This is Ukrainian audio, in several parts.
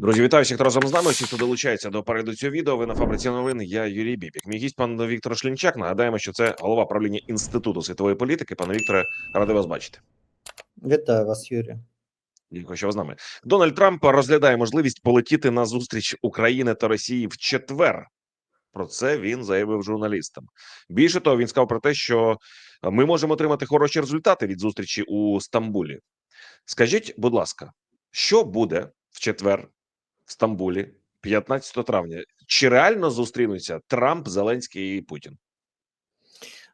Друзі, вітаю всіх, хто разом з нами. Всі, хто долучається до перегляду цього відео. Ви на фабриці новин. Я Юрій Бібік. Мій гість пан Віктор Шлінчак. Нагадаємо, що це голова правління інституту світової політики. Пане Вікторе, радий вас бачити. Вітаю вас, Юрій. Дякую, що ви з нами. Дональд Трамп розглядає можливість полетіти на зустріч України та Росії в четвер. Про це він заявив журналістам. Більше того, він сказав про те, що ми можемо отримати хороші результати від зустрічі у Стамбулі. Скажіть, будь ласка, що буде в четвер в Стамбулі 15 травня? Чи реально зустрінуться Трамп, Зеленський і Путін?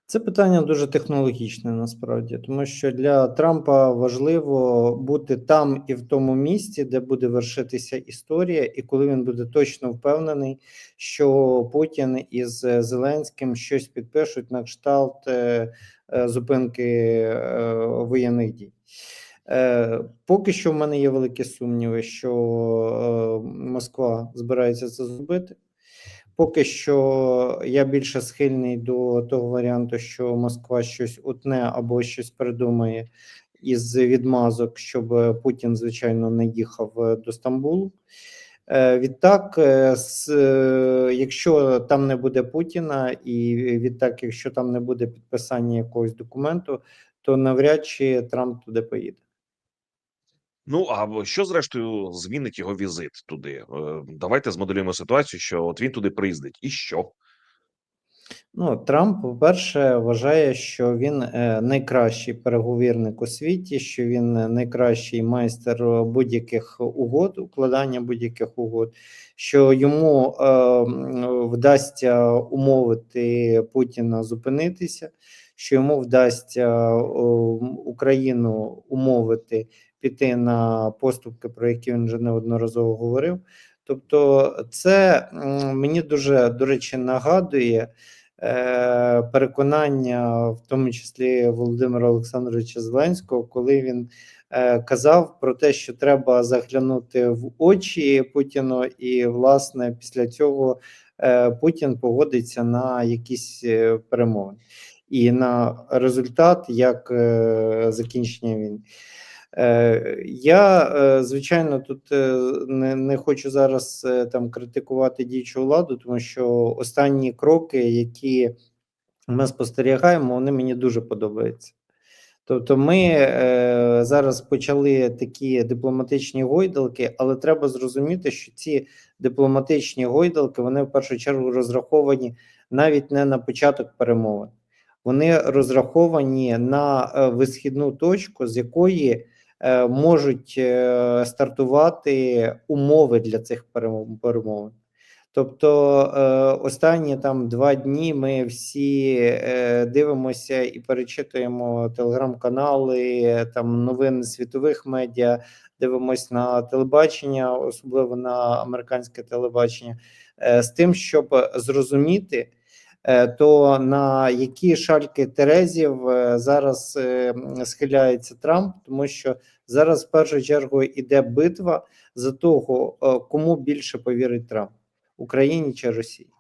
Це питання дуже технологічне насправді, тому що для Трампа важливо бути там і в тому місці, де буде вершитися історія, і коли він буде точно впевнений, що Путін із Зеленським щось підпишуть на кшталт е, е, зупинки е, воєнних дій. Е, Поки що в мене є великі сумніви, що е, Москва збирається це зробити. Поки що я більше схильний до того варіанту, що Москва щось утне або щось придумає із відмазок, щоб Путін, звичайно, не їхав е, до Стамбулу. Відтак, якщо там не буде Путіна, і відтак, якщо там не буде підписання якогось документу, то навряд чи Трамп туди поїде. Ну а що зрештою змінить його візит туди? Е, Давайте змоделюємо ситуацію, що от він туди приїздить, і що? Ну, Трамп, по-перше, вважає, що він е, найкращий переговірник у світі, що він е, найкращий майстер будь-яких угод, укладання будь-яких угод, що йому е, вдасться умовити Путіна зупинитися, що йому вдасться о, Україну умовити піти на поступки, про які він вже неодноразово говорив. Тобто, це мені дуже до речі нагадує е, переконання, в тому числі Володимира Олександровича Зеленського, коли він е, казав про те, що треба заглянути в очі Путіну, і власне після цього е, Путін погодиться на якісь е, перемовини і на результат як е, закінчення війни. Е, Я, е, звичайно, тут е, не, не хочу зараз там критикувати діючу владу, тому що останні кроки, які ми спостерігаємо, вони мені дуже подобаються. Тобто, ми е, зараз почали такі дипломатичні гойдалки, але треба зрозуміти, що ці дипломатичні гойдалки вони в першу чергу розраховані навіть не на початок перемовин. Вони розраховані на висхідну точку, з якої можуть е, стартувати умови для цих перемо- перемовин. Тобто е, останні там два дні ми всі е, дивимося і перечитуємо телеграм-канали, там новини світових медіа, дивимося на телебачення, особливо на американське телебачення, е, з тим, щоб зрозуміти, е, то на які шальки Терезів е, зараз е, схиляється Трамп, тому що зараз в першу чергу йде битва за того, е, кому більше повірить Трамп. Україні чи Росії.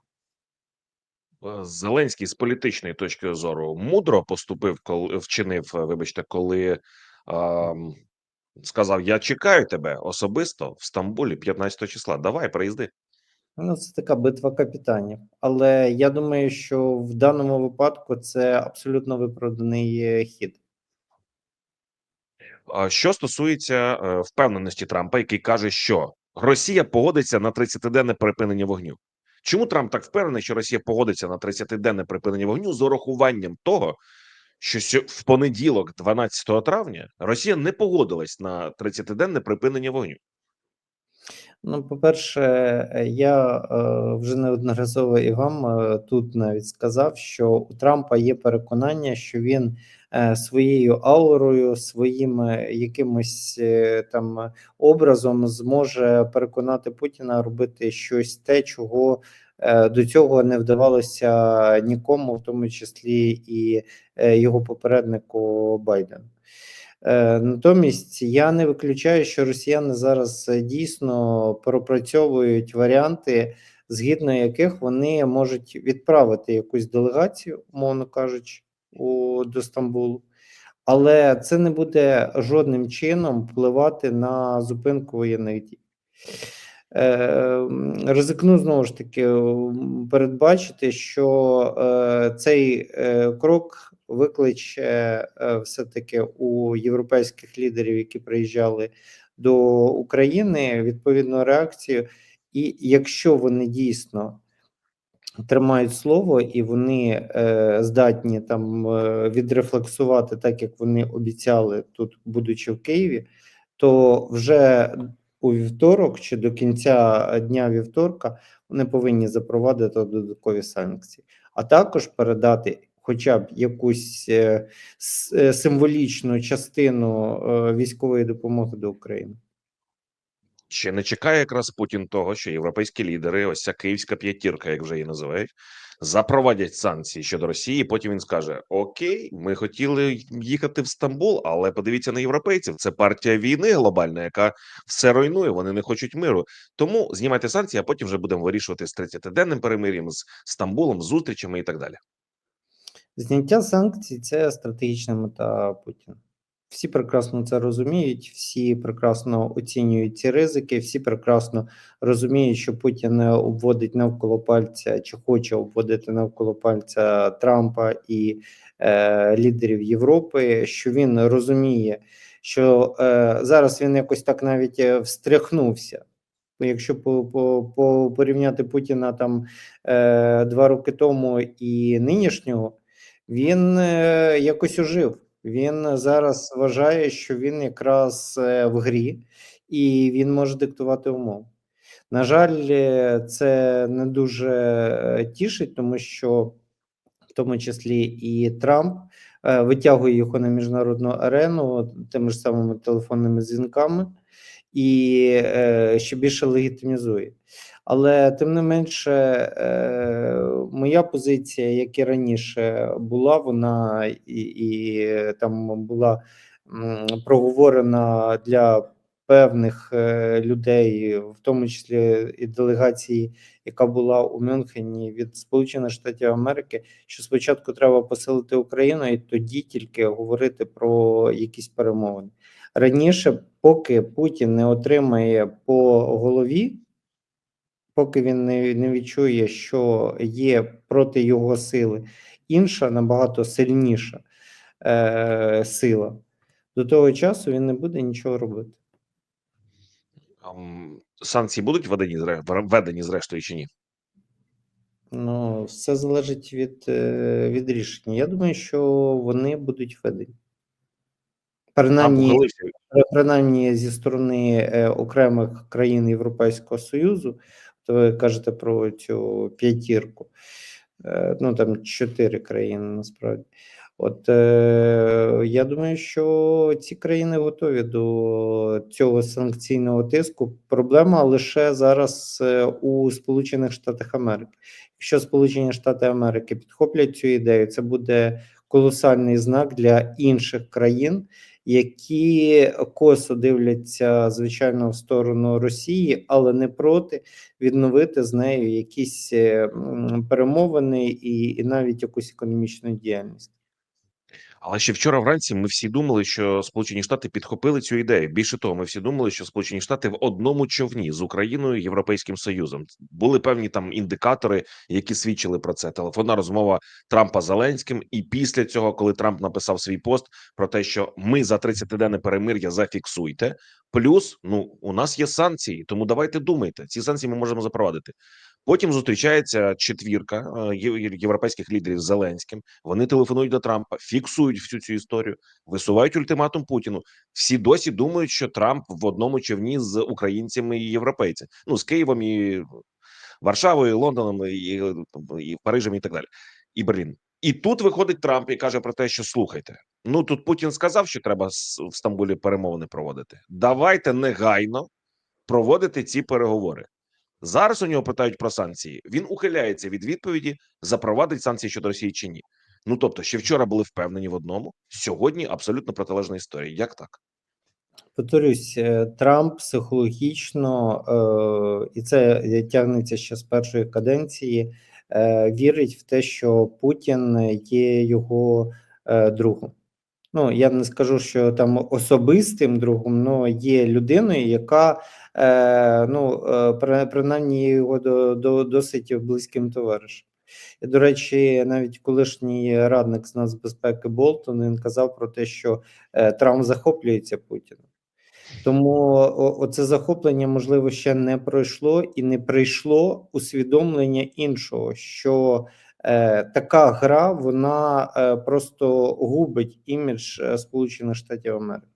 Е, Зеленський з політичної точки зору мудро поступив, коли вчинив, е, вибачте, коли ем, сказав: Я чекаю тебе особисто в Стамбулі 15 числа. Давай, приїзди. Ну, це така битва капітанів. Але я думаю, що в даному випадку це абсолютно виправданий е, хід. Що стосується е, впевненості Трампа, який каже, що Росія погодиться на 30-денне припинення вогню. Чому Трамп так впевнений, що Росія погодиться на 30-денне припинення вогню з урахуванням того, що в понеділок, 12 травня, Росія не погодилась на 30-денне припинення вогню? Ну, по-перше, е, я е, вже неодноразово і вам е, тут навіть сказав, що у Трампа є переконання, що він своєю аурою, своїм якимось там образом зможе переконати Путіна робити щось те, чого до цього не вдавалося нікому, в тому числі і його попереднику Байдену. Е, Натомість я не виключаю, що росіяни зараз е, дійсно пропрацьовують варіанти, згідно яких вони можуть відправити якусь делегацію, умовно кажучи, у, до Стамбулу. Але це не буде жодним чином впливати на зупинку воєнних дій. е, ризикну знову ж таки передбачити, що е, цей е, крок викличе е, все-таки у європейських лідерів, які приїжджали до України, відповідну реакцію. І якщо вони дійсно тримають слово і вони е, здатні там е, відрефлексувати так, як вони обіцяли тут, будучи в Києві, то вже у вівторок чи до кінця дня вівторка вони повинні запровадити додаткові санкції, а також передати хоча б якусь е, е, символічну частину е, військової допомоги до України. Чи не чекає якраз Путін того, що європейські лідери, ось ця київська п'ятірка, як вже її називають, запровадять санкції щодо Росії. Потім він скаже: Окей, ми хотіли їхати в Стамбул, але подивіться на європейців. Це партія війни глобальна, яка все руйнує. Вони не хочуть миру. Тому знімайте санкції, а потім вже будемо вирішувати з 30-денним перемир'ям, з Стамбулом, зустрічами і так далі. Зняття санкцій це стратегічна мета Путіна. Всі прекрасно це розуміють, всі прекрасно оцінюють ці ризики, всі прекрасно розуміють, що Путін обводить навколо пальця чи хоче обводити навколо пальця Трампа і е, лідерів Європи. Що він розуміє, що е, зараз він якось так навіть е, встряхнувся. Якщо по, по, по порівняти Путіна там е, два роки тому і нинішнього, він е, якось ожив. Він зараз вважає, що він якраз е, в грі, і він може диктувати умови. На жаль, е, це не дуже тішить, тому що в тому числі і Трамп витягує його на міжнародну арену тими ж самими телефонними дзвінками і ще більше легітимізує. Але тим не менше, е, моя позиція, як і раніше, була вона і, і там була проговорена для певних е, людей, в тому числі і делегації, яка була у Мюнхені від Сполучених Штатів Америки, що спочатку треба посилити Україну, і тоді тільки говорити про якісь перемовини. Раніше, поки Путін не отримає по голові, поки він не, не відчує, що є проти його сили інша, набагато сильніша е, сила, до того часу він не буде нічого робити. Санкції будуть введені введені зрештою чи ні? Ну, все залежить від, е, від рішення. Я думаю, що вони будуть введені. Принаймні, принаймні зі сторони е, окремих країн Європейського Союзу, то ви кажете про цю п'ятірку, е, ну там чотири країни насправді. От е, я думаю, що ці країни готові до цього санкційного тиску. Проблема лише зараз е, у Сполучених Штатах Америки. Якщо Сполучені Штати Америки підхоплять цю ідею, це буде колосальний знак для інших країн, які косо дивляться звичайно в сторону Росії, але не проти відновити з нею якісь е, перемовини і, і навіть якусь економічну діяльність. Але ще вчора вранці ми всі думали, що Сполучені Штати підхопили цю ідею. Більше того, ми всі думали, що Сполучені Штати в одному човні з Україною Європейським Союзом були певні там індикатори, які свідчили про це. Телефонна розмова Трампа Зеленським, і після цього, коли Трамп написав свій пост про те, що ми за 30-денне перемир'я зафіксуйте. Плюс, ну у нас є санкції, тому давайте думайте. Ці санкції ми можемо запровадити. Потім зустрічається четвірка е, європейських лідерів з Зеленським. Вони телефонують до Трампа, фіксують всю цю історію, висувають ультиматум Путіну. Всі досі думають, що Трамп в одному човні з українцями і європейцями, ну з Києвом і Варшавою, і Лондоном, і, і Парижем, і так далі, і Берлін. І тут виходить Трамп і каже про те, що слухайте. Ну тут Путін сказав, що треба в Стамбулі перемовини проводити. Давайте негайно проводити ці переговори. Зараз у нього питають про санкції. Він ухиляється від відповіді, запровадить санкції щодо Росії чи ні. Ну тобто, ще вчора були впевнені в одному, сьогодні абсолютно протилежна історія. Як так? Повторюсь, е, Трамп психологічно, е, і це тягнеться ще з першої каденції, е, вірить в те, що Путін є його е, другом. Ну, я не скажу, що там особистим другом, але є людиною, яка е, ну, е, при- принаймні його до, до досить близьким товаришем. І, до речі, навіть колишній радник з нацбезпеки Болтон він казав про те, що е, Трамп захоплюється Путіним. Тому оце захоплення, можливо, ще не пройшло і не прийшло усвідомлення іншого, що е, така гра вона е, просто губить імідж е, Сполучених Штатів Америки.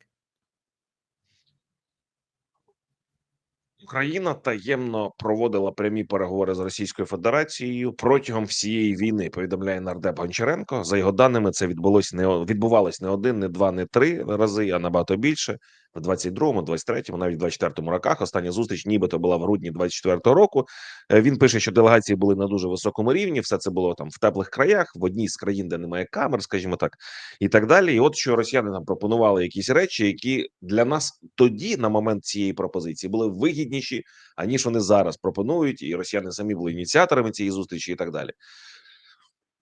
Україна таємно проводила прямі переговори з Російською Федерацією протягом всієї війни. Повідомляє нардеп Гончаренко. За його даними, це відбулось не відбувалось не один, не два, не три рази, а набагато більше. В 22-му, 23-му, навіть 24-му роках. Остання зустріч, нібито була в грудні 24-го року. Е, Він пише, що делегації були на дуже високому рівні. Все це було там в теплих краях, в одній з країн, де немає камер, скажімо так, і так далі. І от що росіяни нам пропонували якісь речі, які для нас тоді, на момент цієї пропозиції, були вигідніші, аніж вони зараз пропонують, і росіяни самі були ініціаторами цієї зустрічі, і так далі.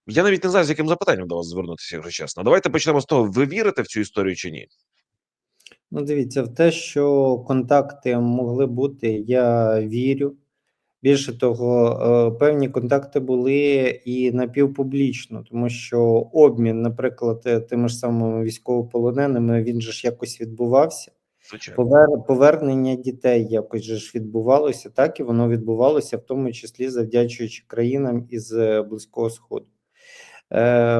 Я навіть не знаю, з яким запитанням до вас звернутися, якщо чесно. Давайте почнемо з того, ви вірите в цю історію чи ні? Ну, дивіться, в те, що контакти могли бути, я вірю. Більше того, е, певні контакти були і напівпублічно, тому що обмін, наприклад, е, тими ж самими військовополоненими, він же ж якось відбувався. Звичайно. Повер... Повернення дітей якось же ж відбувалося, так і воно відбувалося, в тому числі завдячуючи країнам із е, Близького Сходу. Е,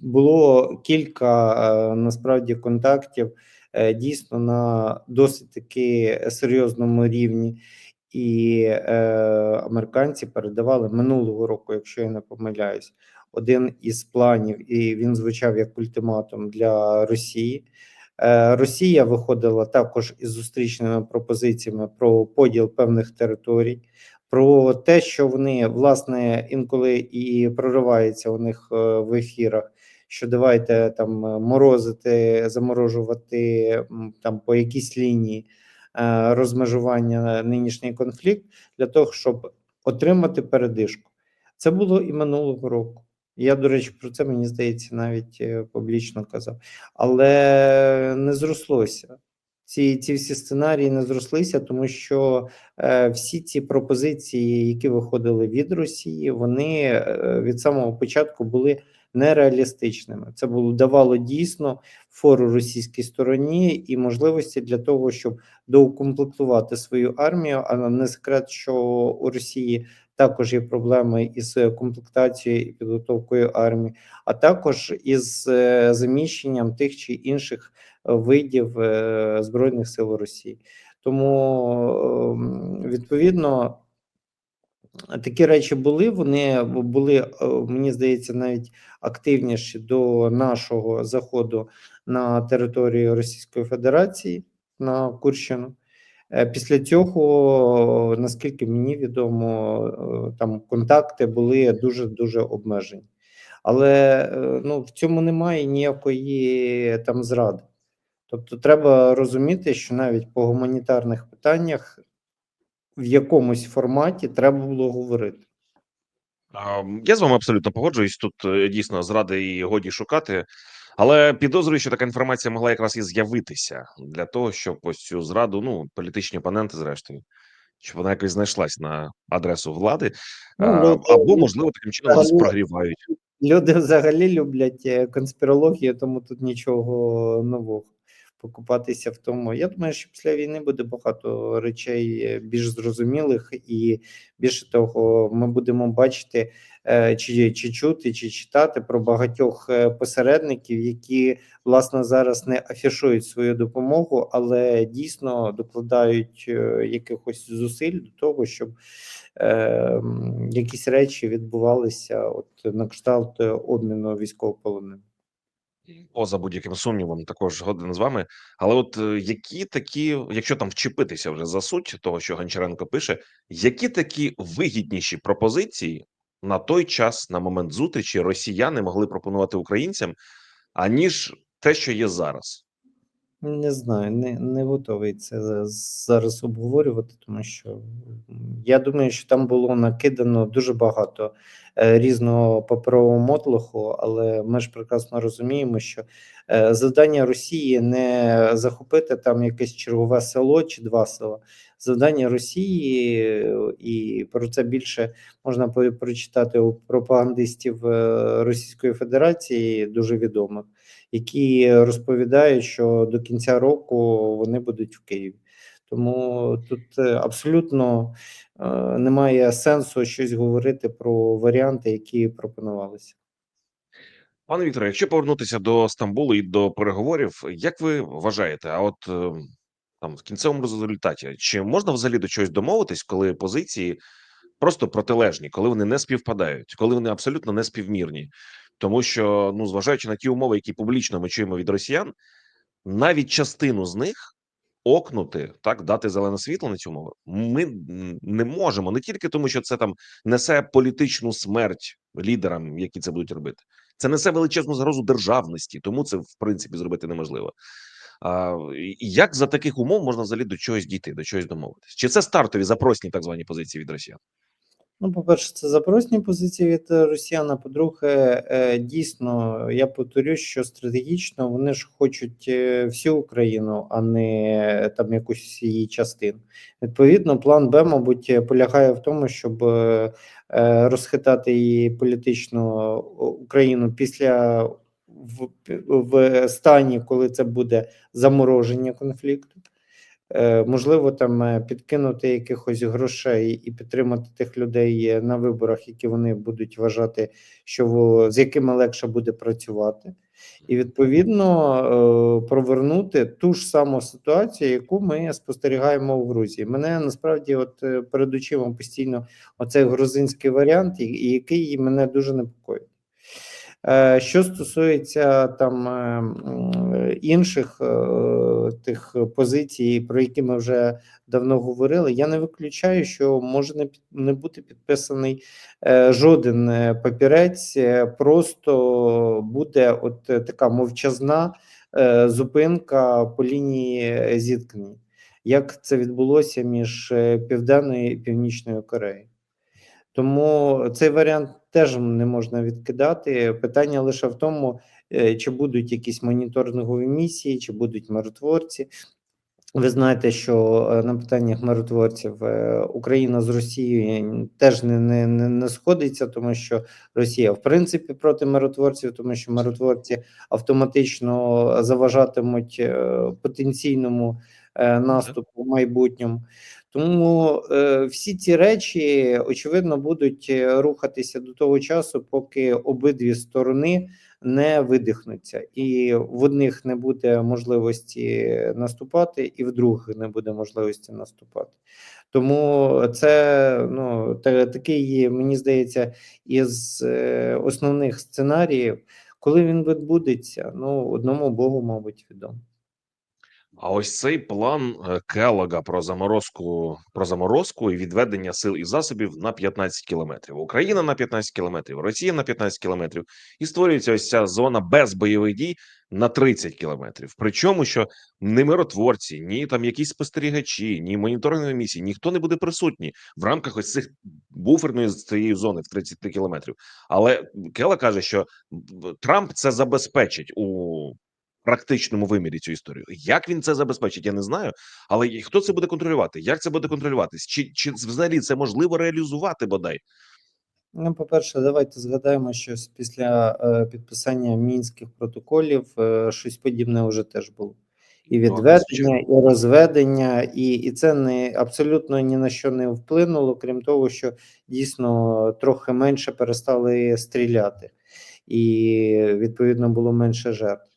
було кілька е, насправді контактів е, дійсно на досить таки серйозному рівні, і е, американці передавали минулого року, якщо я не помиляюсь, один із планів, і він звучав як ультиматум для Росії. Е, Росія виходила також із зустрічними пропозиціями про поділ певних територій, про те, що вони власне інколи і проривається у них е, в ефірах. Що давайте там е, морозити, заморожувати там по якійсь лінії е, розмежування нинішній конфлікт для того, щоб отримати передишку. Це було і минулого року. Я, до речі, про це мені здається навіть публічно казав, але не зрослося. Ці, ці всі сценарії не зрослися, тому що е, всі ці пропозиції, які виходили від Росії, вони е, від самого початку були нереалістичними. Це було давало дійсно фору російській стороні і можливості для того, щоб доукомплектувати свою армію. А не секрет, що у Росії також є проблеми із комплектацією і підготовкою армії, а також із е, заміщенням тих чи інших видів е, збройних сил Росії. Тому ем, відповідно. Такі речі були. Вони були, е, мені здається, навіть активніші до нашого заходу на територію Російської Федерації на Курщину. Е, Після цього, наскільки мені відомо, там контакти були дуже дуже обмежені. Але ну, в цьому немає ніякої там зради. Тобто, треба розуміти, що навіть по гуманітарних питаннях в якомусь форматі треба було говорити. Я з вами абсолютно погоджуюсь. Тут е, дійсно зради і годі шукати, але підозрюю, що така інформація могла якраз і з'явитися для того, щоб ось цю зраду, ну політичні опоненти, зрештою, щоб вона якось знайшлась на адресу влади, Ну, або можливо таким чином нас прогрівають. Люди взагалі люблять е, конспірологію, тому тут нічого нового. Покупатися в тому. Я думаю, що після війни буде багато речей е, більш зрозумілих, і більше того, ми будемо бачити е, чи, чи чути, чи читати про багатьох е, посередників, які власне зараз не афішують свою допомогу, але дійсно докладають якихось зусиль до того, щоб якісь речі відбувалися от на кшталт обміну військовополонених. Поза будь-яким сумнівом, також годин з вами. Але от е, які такі, якщо там вчепитися вже за суть того, що Гончаренко пише, які такі вигідніші пропозиції на той час, на момент зустрічі, росіяни могли пропонувати українцям, аніж те, що є зараз? Не знаю, не, не готовий це зараз обговорювати, тому що я думаю, що там було накидано дуже багато е, різного паперового мотлоху, але ми ж прекрасно розуміємо, що е, завдання Росії не захопити там якесь чергове село чи два села. Завдання Росії, е, і про це більше можна прочитати у пропагандистів е, Російської Федерації, дуже відомих, які розповідають, що до кінця року вони будуть в Києві. Тому тут е, абсолютно е, немає сенсу щось говорити про варіанти, які пропонувалися. Пане Вікторе, якщо повернутися до Стамбулу і до переговорів, як ви вважаєте, а от е, там в кінцевому результаті, чи можна взагалі до чогось домовитись, коли позиції просто протилежні, коли вони не співпадають, коли вони абсолютно не співмірні? Тому що, ну зважаючи на ті умови, які публічно ми чуємо від росіян, навіть частину з них окнути, так дати зелене світло на цю умови, ми не можемо не тільки тому, що це там несе політичну смерть лідерам, які це будуть робити. Це несе величезну загрозу державності, тому це в принципі зробити неможливо. А, як за таких умов можна взагалі до чогось дійти, до чогось домовитись? Чи це стартові запросні так звані позиції від росіян? Ну, по-перше, це запросні позиції від росіян. А по-друге, е, дійсно, я повторюсь, що стратегічно вони ж хочуть е, всю Україну, а не е, там якусь її частину. Відповідно, план Б, мабуть, полягає в тому, щоб розхитати її політичну Україну після в, в стані, коли це буде замороження конфлікту. Е, Можливо, там е, підкинути якихось грошей і підтримати тих людей е, на виборах, які вони будуть вважати, що з якими легше буде працювати, і відповідно провернути ту ж саму ситуацію, яку ми спостерігаємо в Грузії. Мене насправді, от перед очима постійно оцей грузинський варіант, який мене дуже непокоїть. Е, Що стосується там е, інших е, тих позицій, про які ми вже давно говорили, я не виключаю, що може не бути підписаний жоден папірець, просто буде от така мовчазна зупинка по лінії зіткнень, як це відбулося між Південною і Північною Кореєю. Тому цей варіант теж не можна відкидати. Питання лише в тому, е, чи будуть якісь моніторингові місії, чи будуть миротворці. Ви знаєте, що е, на питаннях миротворців е, Україна з Росією теж не, не, не, сходиться, тому що Росія в принципі проти миротворців, тому що миротворці автоматично заважатимуть потенційному е, наступу в майбутньому. Тому е, всі ці речі очевидно будуть е, рухатися до того часу, поки обидві сторони не видихнуться, і в одних не буде можливості наступати, і в других не буде можливості наступати. Тому це ну такий, мені здається, із е, основних сценаріїв, коли він відбудеться, ну одному Богу, мабуть, відомо. А ось цей план е, Келлога про заморозку про заморозку і відведення сил і засобів на 15 кілометрів. Україна на 15 кілометрів, Росія на 15 кілометрів, і створюється ось ця зона без бойових дій на 30 кілометрів. Причому, що ні миротворці, ні там якісь спостерігачі, ні моніторингові місії, ніхто не буде присутні в рамках ось цих буферної цієї зони в 30 кілометрів. Але Кела каже, що Трамп це забезпечить у практичному вимірі цю історію. Як він це забезпечить, я не знаю. Але хто це буде контролювати? Як це буде контролюватись? Чи, чи взагалі це можливо реалізувати бодай? Ну, по-перше, давайте згадаємо, що після е, підписання мінських протоколів е, щось подібне вже теж було. І Ну, відведення, і розведення, і, і це не абсолютно ні на що не вплинуло, крім того, що дійсно трохи менше перестали стріляти, і відповідно було менше жертв.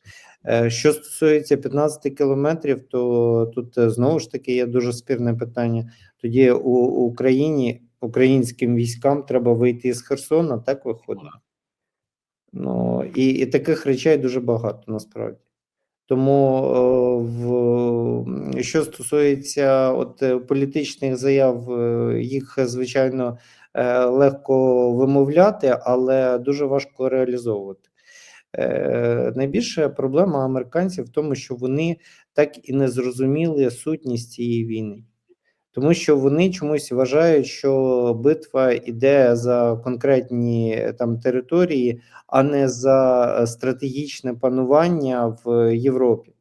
Е, Що стосується 15 кілометрів, то тут е, знову ж таки є дуже спірне питання. Тоді у Україні українським військам треба вийти з Херсона, так виходить. Ну і, і таких речей дуже багато насправді. Тому е, в що стосується от політичних заяв, їх звичайно легко вимовляти, але дуже важко реалізовувати. Е, Найбільша проблема американців в тому, що вони так і не зрозуміли сутність цієї війни. Тому що вони чомусь вважають, що битва йде за конкретні е, там території, а не за е, стратегічне панування в Європі.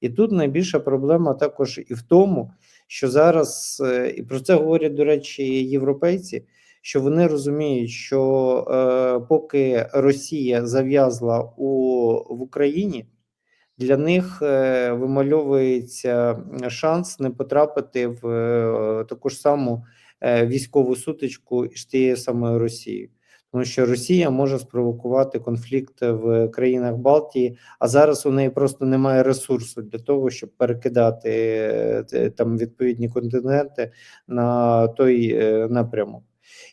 І тут найбільша проблема також і в тому, що зараз, і про це говорять, до речі, європейці, що вони розуміють, що е, поки Росія зав'язла у, в Україні, для них е, вимальовується шанс не потрапити в е, таку ж саму е, військову сутичку з тією самою Росією. Тому що Росія може спровокувати конфлікт в країнах Балтії, а зараз у неї просто немає ресурсу для того, щоб перекидати е, там відповідні континенти на той е, напрямок.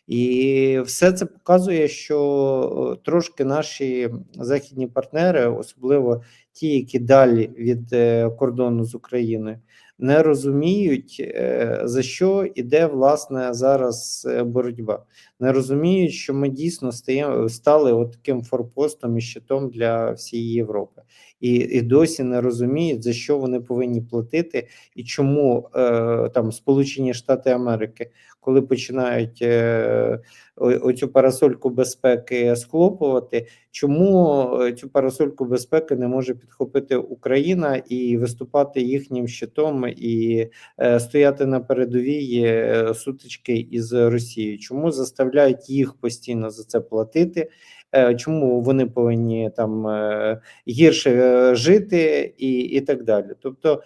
І все це показує, що е, трошки наші західні партнери, особливо ті, які далі від е, кордону з Україною, не розуміють, е, за що іде власне зараз боротьба. Не розуміють, що ми дійсно стаємо стали от таким форпостом і щитом для всієї Європи, і, і досі не розуміють, за що вони повинні платити, і чому е, там Сполучені Штати Америки, коли починають е, оцю парасольку безпеки схлопувати, чому е, цю парасольку безпеки не може підхопити Україна і виступати їхнім щитом і е, стояти на передовій е, сутички із Росією? Чому заставляють їх постійно за це платити? Чому вони повинні там гірше жити і, і так далі? Тобто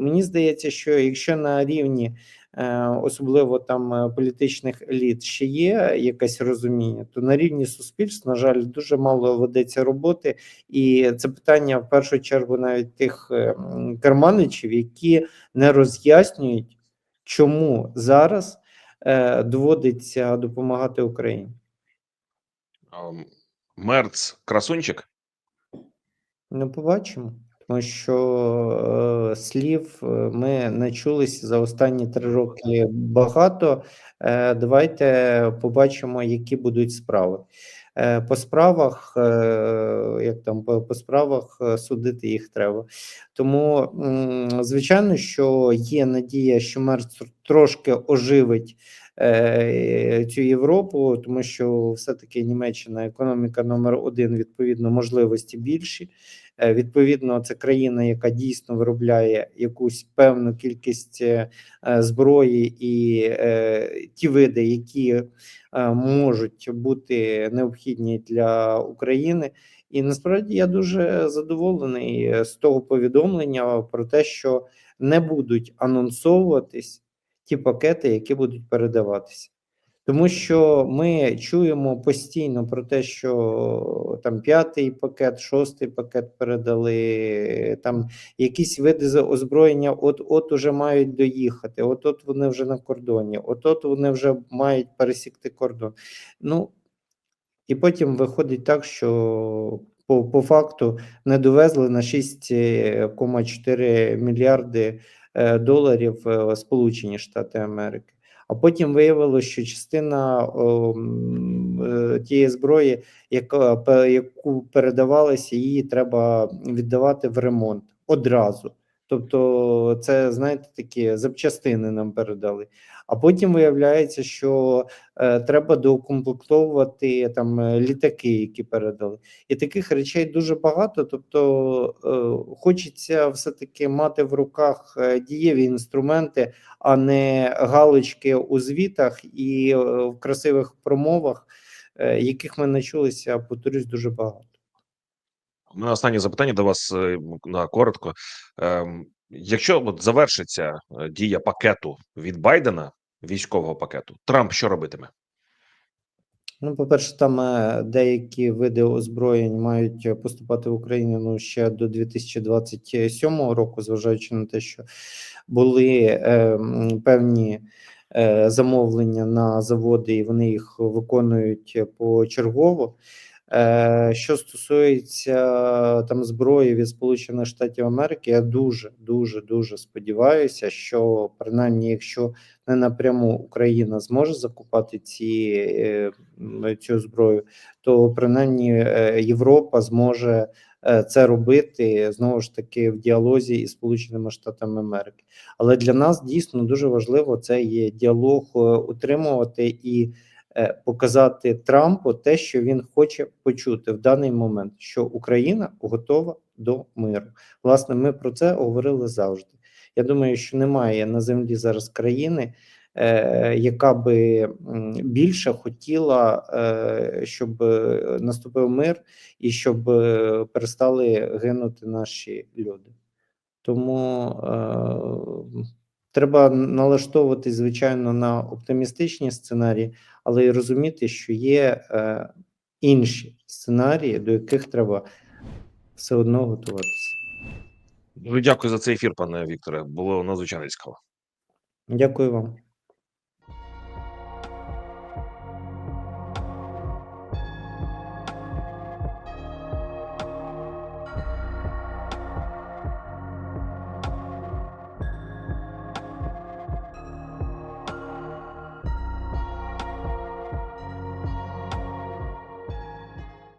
мені здається, що якщо на рівні особливо там е, політичних еліт ще є якесь розуміння, то на рівні суспільств, на жаль, дуже мало ведеться роботи, і це питання в першу чергу навіть тих е, керманичів, які не роз'яснюють, чому зараз е, доводиться допомагати Україні. Мерц красунчик. Ну, побачимо, тому що е, слів е, ми не чулися за останні три роки багато. Е, давайте побачимо, які будуть справи. Е, по справах, е, як там по, по справах е, судити їх треба. Тому, м, звичайно, що є надія, що Мерц трошки оживить е, цю Європу, тому що все-таки Німеччина економіка номер один, відповідно, можливості більші. Е, Відповідно, це країна, яка дійсно виробляє якусь певну кількість е, зброї і е, ті види, які можуть бути необхідні для України. І насправді я дуже задоволений з того повідомлення про те, що не будуть анонсовуватись ті пакети, які будуть передаватися. Тому що ми чуємо постійно про те, що там п'ятий пакет, шостий пакет передали, там якісь види озброєння от-от уже мають доїхати, от-от вони вже на кордоні, от-от вони вже мають пересікти кордон. Ну і потім виходить так, що по, по факту не довезли на 6,4 мільярди е, доларів е, Сполучені Штати Америки. А потім виявилося, що частина о, е, тієї зброї, яка яку передавалася, її треба віддавати в ремонт одразу. Тобто, це знаєте, такі запчастини нам передали. А потім виявляється, що е, треба доукомплектовувати там е, літаки, які передали. І таких речей дуже багато. Тобто е, хочеться все-таки мати в руках е, дієві інструменти, а не галочки у звітах і е, в красивих промовах, е, яких ми начулися, повторюсь, дуже багато. У мене останнє запитання до вас е, на коротко. Ем, Якщо от завершиться е, дія пакету від Байдена, військового пакету, Трамп що робитиме? Ну, по-перше, там е, деякі види озброєнь мають поступати в Україну ну, ще до 2027 року, зважаючи на те, що були е, певні замовлення на заводи, і вони їх виконують почергово. Е, що стосується там зброї від Сполучених Штатів Америки, я дуже дуже дуже сподіваюся, що принаймні, якщо не напряму Україна зможе закупати ці е, цю зброю, то принаймні е, Європа зможе це робити знову ж таки в діалозі із Сполученими Штатами Америки. Але для нас дійсно дуже важливо це є діалог утримувати і показати Трампу те, що він хоче почути в даний момент, що Україна готова до миру. Власне, ми про це говорили завжди. Я думаю, що немає на землі зараз країни, е, яка би більше хотіла, е, щоб е, наступив мир і щоб е, перестали гинути наші люди. Тому е, треба налаштовуватись, звичайно, на оптимістичні сценарії, але й розуміти, що є е, інші сценарії, до яких треба все одно готуватися. Дякую за цей ефір, пане Вікторе. Було надзвичайно цікаво. Дякую вам.